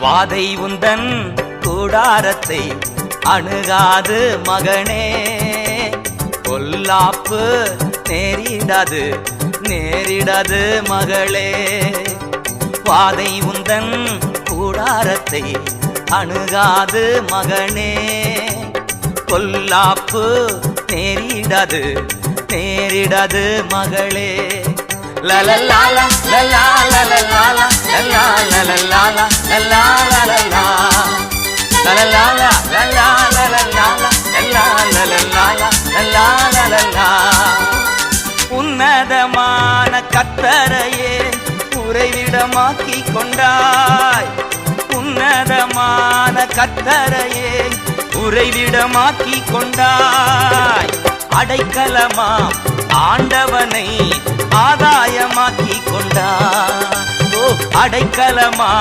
வாதை உந்தன் கூடாரத்தை அணுகாது மகனே. கொல்லாப்பு நேரிடாது நேரிடாது மகளே. வாதை உந்தன் கூடாரத்தை அணுகாது மகனே. கொல்லாப்பு நேரிடாது நேரிடாது மகளே. லலலாலா லலா லலலா உன்னதமான கத்தரையே உறைவிடமாக்கி கொண்டாய். உன்னதமான கத்தரையே உறைவிடமாக்கி கொண்டாய். அடைக்கலமா ஆண்டவனை ஆதாயமாக்கி கொண்டாய். ஓ அடைக்கலமா